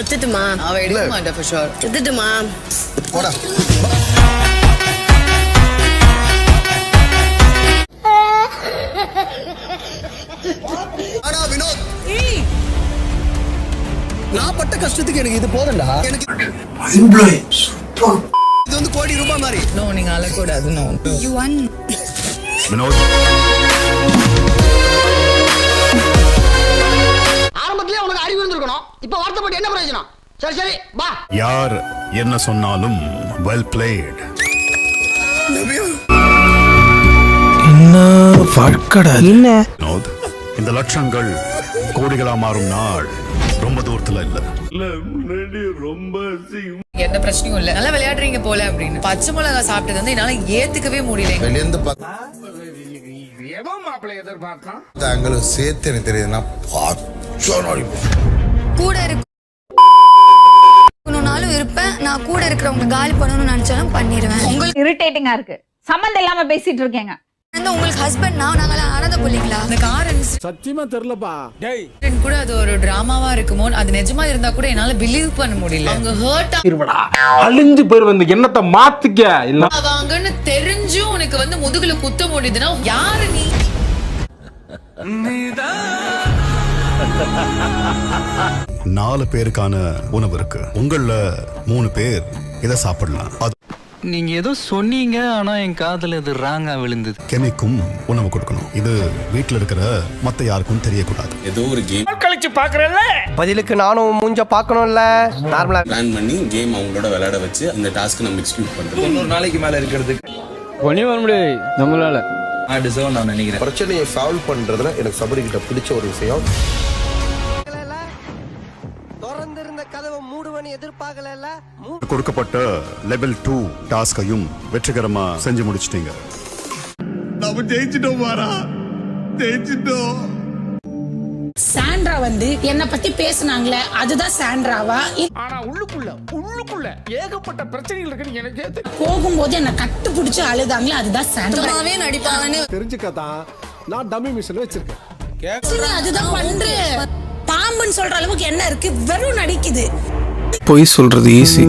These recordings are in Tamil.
சுத்துட்டுமா? அவ எடுக்க மாட்டா for sure. சுத்துட்டுமா? போடா. ஆனா வினோத். நான் பட்ட கஷ்டத்துக்கு எனக்கு இது போதண்டா எனக்கு இது வந்து கோடி ரூபாய் மாதிரி. No, நீங்க அழக்கூடாது no. வினோத் சரி சரி வா. யார் என்ன சொன்னாலும் வெல் பிளேட் என்ன வாழ்க்கடா என்ன? இந்த லட்சங்கள் கோடிகளா மாறும் நாள். ரொம்ப தூரத்துல இல்ல. எந்த பிரச்சனையும் இல்ல. நல்லா விளையாடுறீங்க போல அப்படின்னு. பச்சை மிளகா சாப்பிட்டது வந்து என்னால ஏத்துக்கவே முடியல வெளியேந்து தாங்களும் சேர்த்து எனக்கு தெரியுதுன்னா. கூட இருப்பேன் நான் கூட இருக்கிறவங்க காலி பண்ணணும்னு நினைச்சாலும் பண்ணிடுவேன். உங்களுக்கு இரிட்டேட்டிங்கா இருக்கு. சம்மந்தம் இல்லாம பேசிட்டு இருக்கேங்க. வந்து உங்களுக்கு ஹஸ்பண்ட் நான் நாங்களாம் ஆனந்த பிள்ளைங்களா? அந்த கார் சத்தியமா தெரியலப்பா. டேய் கூட அது ஒரு டிராமாவா இருக்குமோ அது நிஜமா இருந்தா கூட என்னால பிலீவ் பண்ண முடியல. அவங்க ஹர்ட் அழிஞ்சு போயிருவ இந்த எண்ணத்தை மாத்திக்க? இல்ல. ஆவாங்கன்னு தெரிஞ்சும் உனக்கு வந்து முதுகுல குத்த முடியுதுன்னா யாரு நீ? நாலு பேருக்கான உணவு இருக்கு. உங்கள மூணு பேர் இதை சாப்பிடலாம். அது நீங்க ஏதோ சொன்னீங்க ஆனா என் காதுல இது ராங்கா விழுந்தது. கெமிக்கும் உணவு கொடுக்கணும். இது வீட்ல இருக்கிற மத்த யாருக்கும் தெரியக்கூடாது. ஏதோ ஒரு கேம் கழிச்சு பாக்குறேன்ல. பதிலுக்கு நானும் மூஞ்ச பாக்கணும்ல நார்மலா பிளான் பண்ணி கேம் அவங்களோட விளையாட வச்சு அந்த டாஸ்க் நம்ம எக்ஸிக்யூட் பண்றோம் ஒரு நாளைக்கு மேல இருக்கிறது ஒனி வர முடியாது. நம்மளால. நான் டிசர்வ் நான் நினைக்கிறேன். பிரச்சனையை சால்வ் பண்றதுல எனக்கு சபரி கிட்ட பிடிச்ச ஒரு விஷயம். மூடுவன்னு எதிர்பார்க்கல கொடுக்கப்பட்ட லெவல் டூ டாஸ்கையும் வெற்றிகரமா செஞ்சு முடிச்சிட்டீங்க. நம்ம ஜெயிச்சிட்டோம் மாறா ஜெயிச்சிட்டோம். சாண்ட்ரா வந்து என்ன பத்தி பேசுனாங்களே அதுதான் சாண்ட்ராவா? ஆனா உள்ளுக்குள்ள உள்ளுக்குள்ள ஏகப்பட்ட பிரச்சனைகள் இருக்குன்னு எனக்கே போகும்போது என்ன கட்டு பிடிச்சு அழுதாங்களே அதுதான் சாண்ட்ரா. சுத்தமாவே நடிப்பாங்கன்னு தெரிஞ்சுக்கத்தான் நான் டம்மி மிஷின் வச்சிருக்கேன். சரி, அதுதான் பண்றேன். பாம்புன்னு சொல்ற அளவுக்கு என்ன இருக்கு? வெறும் நடிக்குது. பொய் சொல்றது ஈஸி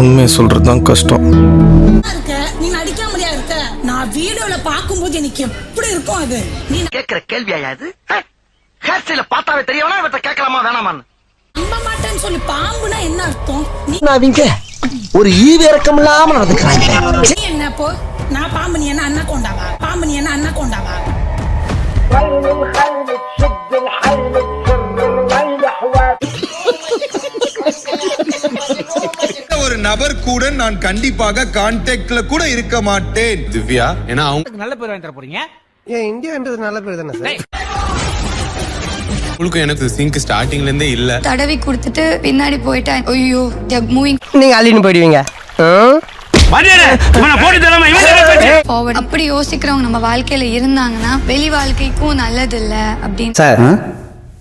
உண்மையை சொல்றது தான் கஷ்டம். இருக்க நீ நடிக்காமலையா இருக்க? நான் வீடியோல பாக்கும்போது எனக்கு எப்படி இருக்கும் அது? நீ கேக்குற கேள்வியா இது? ஹேர் ஸ்டைல பார்த்தாவே தெரியவனா இவற்றை கேட்கலாமா வேணாமான்னு. நம்ப மாட்டேன்னு சொல்லி பாம்புனா என்ன அர்த்தம்? நீ அவங்க? ஒரு ஈவு இறக்கம் இல்லாம நடந்துக்கிறாங்க. நீ என்ன போ? நான் பாம்பு நீ என்ன அண்ணா கொண்டாவா? பாம்பு நீ என்ன அண்ணா கொண்டாவா? ஒரு நபர் கூட நான் கண்டிப்பாக கான்டாக்ட்ல கூட இருக்க மாட்டேன். திவ்யா ஏன்னா அவங்க நல்ல பேர் வாங்கி தர போறீங்க. ஏன் இந்தியான்றது நல்ல பேர் தானே சார்? அவங்களுக்கும் எனக்கு சிங்க் ஸ்டார்டிங்ல இருந்தே இல்ல. தடவி கொடுத்துட்டு பின்னாடி போயிட்டேன் ஐயோ மூவிங் நீங்க அள்ளின்னு போயிடுவீங்க. அப்படி யோசிக்கிறவங்க நம்ம வாழ்க்கையில இருந்தாங்கன்னா வெளி வாழ்க்கைக்கும் நல்லது இல்ல அப்படின்னு சார்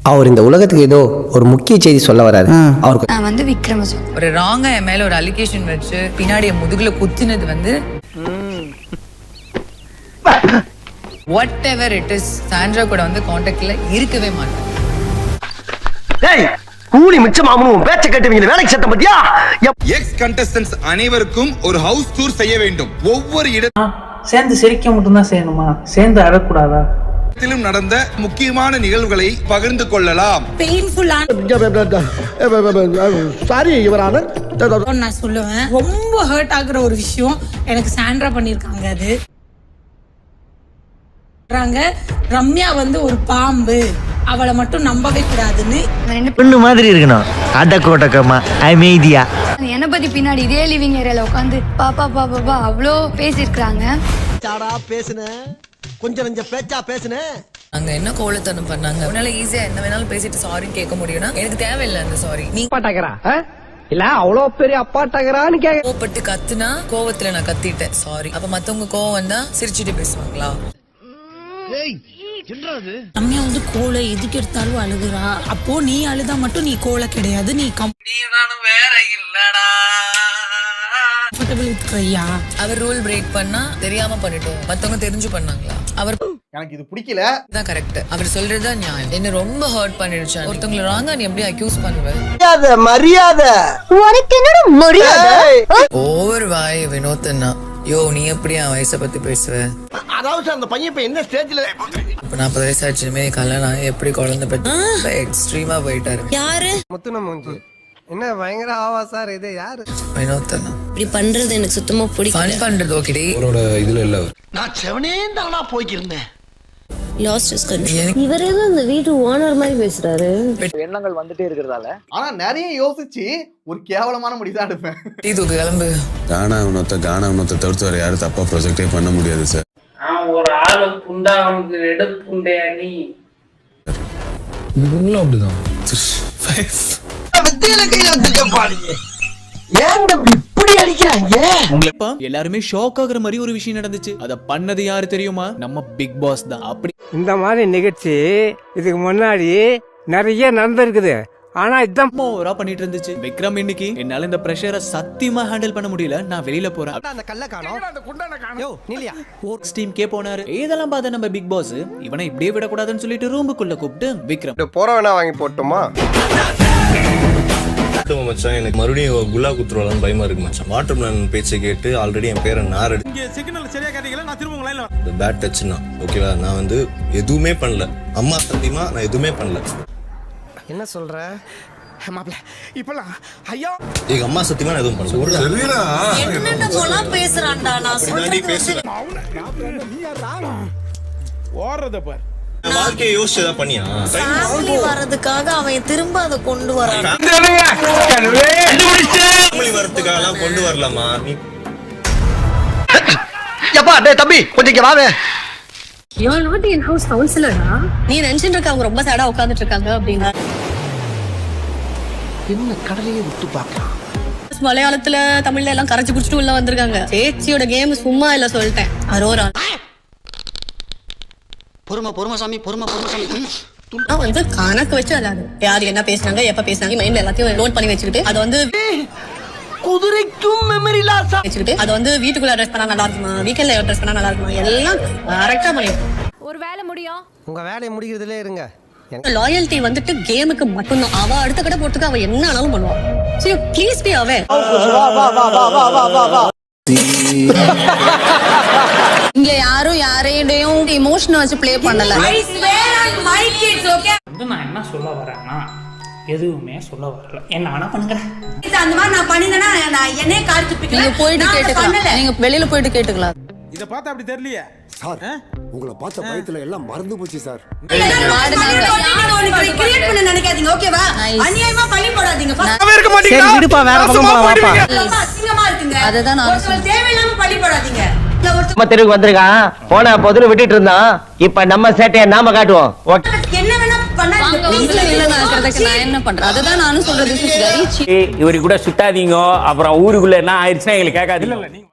அவர் இந்த உலகத்துக்கு ஏதோ ஒரு முக்கிய செய்தி சொல்ல வராரு. அவருக்கு நான் வந்து விக்ரம ஒரு ராங்கா என் மேல ஒரு அலிகேஷன் வச்சு பின்னாடி என் முதுகுல குத்தினது வந்து whatever it is Sandra கூட வந்து காண்டாக்ட்ல இருக்கவே மாட்டேன் டேய் கூலி மிச்சமாமனும் பேச்ச கேட்டுவீங்க வேலைக்கு சத்தம் பத்தியா எக்ஸ் கண்டஸ்டன்ஸ் அனைவருக்கும் ஒரு ஹவுஸ் டூர் செய்ய வேண்டும். ஒவ்வொரு சேர்ந்து சிரிக்க மட்டும் தான் செய்யணுமா? சேர்ந்து அழக்கூடாதா? இடத்திலும் நடந்த முக்கியமான நிகழ்வுகளை பகிர்ந்து கொள்ளலாம். சாரி இவரான நான் சொல்லுவேன். ரொம்ப ஹர்ட் ஆகுற ஒரு விஷயம் எனக்கு சாண்ட்ரா பண்ணிருக்காங்க அது. சொல்றாங்க, ரம்யா வந்து ஒரு பாம்பு. அவளை மட்டும் நம்பவே கூடாதுன்னு. பொண்ணு மாதிரி இருக்கணும். அடக்கோட்டக்கமா அமைதியா. பேரும் என்னை பத்தி பின்னாடி இதே லிவிங் ஏரியால உட்காந்து பாப்பா பாப்பா பா அவ்வளோ பேசியிருக்கிறாங்க. சாடா பேசுன? கொஞ்சம் நஞ்ச பேச்சா பேசுன. அங்க என்ன கோலத்தனம் பண்ணாங்க? உன்னால ஈஸியா என்ன வேணாலும் பேசிட்டு சாரின்னு கேட்க முடியும்னா எனக்கு தேவையில்லை அந்த சாரி நீ அப்பாட்டாக்கிறா இல்ல அவ்வளவு பெரிய அப்பாட்டாக்கிறான்னு கேக்க கோவப்பட்டு கத்துனா கோவத்துல நான் கத்திட்டேன். சாரி அப்ப மத்தவங்க கோவம் வந்தா சிரிச்சுட்டு பேசுவாங்களா? ரம்யா வந்து கோலை எதுக்கு எடுத்தாலும் அழுகுறா. அப்போ நீ அழுதா மட்டும் நீ கோலை கிடையாது நீ கம்ஃபர்டபிள் வித் கையா அவர் ரூல் பிரேக் பண்ணா தெரியாம பண்ணிட்டோம். மத்தவங்க தெரிஞ்சு பண்ணாங்களா? அவர் எனக்கு இது பிடிக்கல. தான் கரெக்ட் அவர் சொல்றதுதான் நியாயம். என்ன ரொம்ப ஹர்ட் பண்ணிடுச்சு ஒருத்தவங்களை ராங்கா நீ எப்படி அக்யூஸ் பண்ணுவேன் மரியாதை மரியாதை. உனக்கு என்னடா மரியாதை? ஓவர் வாய் வினோத்தன்னா. யோ நீ எப்படி என் வயசை பத்தி பேசுவ? அதாவது அந்த பையன் இப்ப என்ன ஸ்டேஜ்ல இப்ப நாற்பது வயசு ஆச்சுமே கல்யாணம் எப்படி குழந்தை பத்தி எக்ஸ்ட்ரீமா போயிட்டாரு. யாரு? முத்துன மூஞ்சி. என்ன பயங்கர ஆவா சார் இது? யாரு? வினோத்தனா இப்படி பண்றது எனக்கு சுத்தமா பிடிக்கும் பண்றது ஓகேடி அவரோட இதுல இல்ல நான் செவனே தானா போய்க்கிருந்தேன் லாஸ்ட் இஸ் இவர் ஏதோ இந்த வீட்டு ஓனர் மாதிரி பேசுறாரு. எண்ணங்கள் வந்துட்டே இருக்கிறதால. ஆனா நிறைய யோசிச்சு ஒரு கேவலமான முடிதான் எடுப்பேன். டீ தூக்கு கிளம்பு. கானா உணத்தை கானா உணத்தை தவிர்த்து வேற யாரும் தப்பா ப்ரொஜெக்டே பண்ண முடியாது சார் ஒரு ஆளு புண்டா அவனுக்கு எடுப்புண்டையா நீ. மத்தியில கை வந்துக்க பாருங்க. ஏன் இப்படி அடிக்கிறாங்க. எல்லாருமே ஷாக் ஆகுற மாதிரி ஒரு விஷயம் நடந்துச்சு. அத பண்ணது யாரு தெரியுமா? நம்ம பிக் பாஸ் தான். அப்படி இந்த மாதிரி நிகழ்ச்சி இதுக்கு முன்னாடி நிறைய நடந்திருக்குது. ஆனா இதான் ஓவரா பண்ணிட்டு இருந்துச்சு. விக்ரம் இன்னைக்கு என்னால இந்த பிரஷரை சத்தியமா ஹேண்டில் பண்ண முடியல. நான் வெளியில போறேன். அந்த கல்ல காணோம். யோ நில்லியா? ஒர்க்ஸ் டீம்க்கே போனாரு. இதெல்லாம் பார்த்த நம்ம பிக் பாஸ் இவனை இப்படியே விடக்கூடாதுன்னு சொல்லிட்டு ரூமுக்குள்ள கூப்பிட்டு விக்ரம். போற வேணா வாங்கி போட்டுமா? மச்சான் எனக்கு மறுபடியும் குல்லா குத்துருவாங்கன்னு பயமா இருக்கு மச்சான். வாட்டர் மேலன் பேச்சை கேட்டு ஆல்ரெடி என் பேரை நார் இந்த பேட் டச்னா ஓகேவா நான் வந்து எதுவுமே பண்ணல. அம்மா சத்தியமா நான் எதுவுமே பண்ணல. என்ன சொல்ற? மாப்ள இப்பெல்லாம் ஐயா எங்க அம்மா சத்தியமா நான் எதுவும் பண்ணல. பேசுறான்டா? நான் ஓடுறத பார். நான் வாழ்க்கையை யோசிச்சு ஏதாவது பண்ணியா? ஃபேமிலி வர்றதுக்காக அவன் திரும்ப அதை கொண்டு வரான். வரத்துக்காக எல்லாம் கொண்டு வரலாமா? நீ எப்பா டேய் தம்பி கொஞ்சம் இங்க வாவே. You are not in house கவுன்சிலரா நீ நினைச்சிட்டு இருக்க அவங்க ரொம்ப சேடா உட்கார்ந்துட்டு இருக்காங்க அப்படின்னா. என்ன கடலையே விட்டு பார்க்கலாம். மலையாளத்துல தமிழ்ல எல்லாம் கரைச்சு குடிச்சிட்டு உள்ள வந்திருக்காங்க. சேச்சியோட கேம் சும்மா இல்ல சொல்லிட்டேன். அரோரா. பொறுமை பொறுமை சாமி பொறுமை பொறுமை சாமி. நான் வந்து கணக்கு வச்சு விளையாடு யார் என்ன பேசுனாங்க எப்ப பேசுனாங்க மைண்ட்ல எல்லாத்தையும் நோட் பண்ணி வச்சுக்கிட்டு அது வந்து குதிரைக்கும் மெமரி லாஸா வச்சுக்கிட்டு அது வந்து வீட்டுக்குள்ள அட்ரஸ் பண்ணா நல்லா இருக்குமா வீக்கெண்ட்ல அட்ரஸ் பண்ணா நல்லா இருக்குமா எல்லாம் கரெக்டா பண்ணிருக்கோம். ஒரு வேலை முடியும். உங்க வேலையை முடிக்கிறதுல இருங்க. லாயல்ட்டி வந்துட்டு கேமுக்கு மட்டும்தான். அவ அடுத்த கடை போறதுக்கு அவ என்ன ஆனாலும் பண்ணுவா. சரி ப்ளீஸ் பி அவே இங்க யாரும் யாரையும் இமோஷனை வச்சு ப்ளே பண்ணல. வந்து நான் என்ன சொல்ல வரேன்னா எதுவுமே சொல்ல வரல. என்ன வேணா பண்ணுறேன் அந்த மாதிரி நான் பண்ணினேன்னா நான் என்னைய கால் துப்பிக்கல. நீங்க போயிட்டு நான் கேட்டுக்கலாம். நீங்க வெளியில போயிட்டு கேட்டுக்கலாம். இத பார்த்தா அப்படி தெரியலையே? உங்களை பார்த்த பயத்துல எல்லாம் மறந்து போச்சு சார். கிரியேட் பண்ண நினைக்காதீங்க ஓகேவா. அநியாயமா பண்ணி போடாதீங்க. First சரி விடுப்பா வேற பக்கம் போலாம் வாப்பா. ரொம்ப அசிங்கமா இருக்குங்க. அதுதான் ஒருத்தர் தேவையில்லாம பழி போடாதீங்க. நம்ம தெருவுக்கு வந்திருக்கான். போன போதுன்னு விட்டுட்டு இருந்தான். இப்ப நம்ம சேட்டையை நாம காட்டுவோம். இவரு கூட சுத்தாதீங்க. அப்புறம் ஊருக்குள்ள என்ன ஆயிடுச்சுன்னா எங்களுக்கு கேட்காது